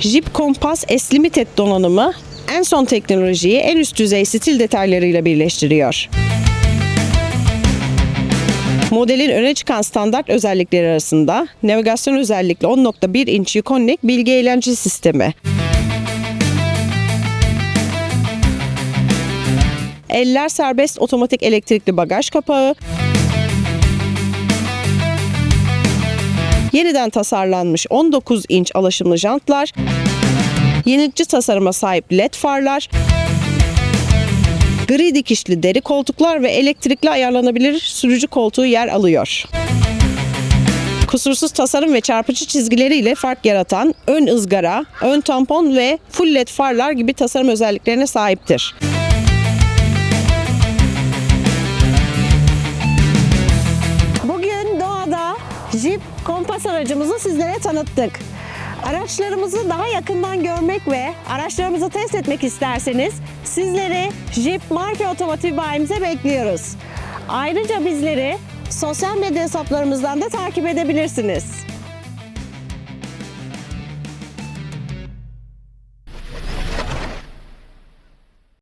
Jeep Compass S Limited donanımı en son teknolojiyi en üst düzey stil detaylarıyla birleştiriyor. Modelin öne çıkan standart özellikleri arasında navigasyon özellikli 10.1 inç Uconic bilgi eğlence sistemi, eller serbest otomatik elektrikli bagaj kapağı, yeniden tasarlanmış 19 inç alaşımlı jantlar, yenilikçi tasarıma sahip led farlar, gri dikişli deri koltuklar ve elektrikli ayarlanabilir sürücü koltuğu yer alıyor. Kusursuz tasarım ve çarpıcı çizgileriyle fark yaratan ön ızgara, ön tampon ve full led farlar gibi tasarım özelliklerine sahiptir. Jeep Compass aracımızı sizlere tanıttık. Araçlarımızı daha yakından görmek ve araçlarımızı test etmek isterseniz sizleri Jeep marka otomotiv bayimize bekliyoruz. Ayrıca bizleri sosyal medya hesaplarımızdan da takip edebilirsiniz.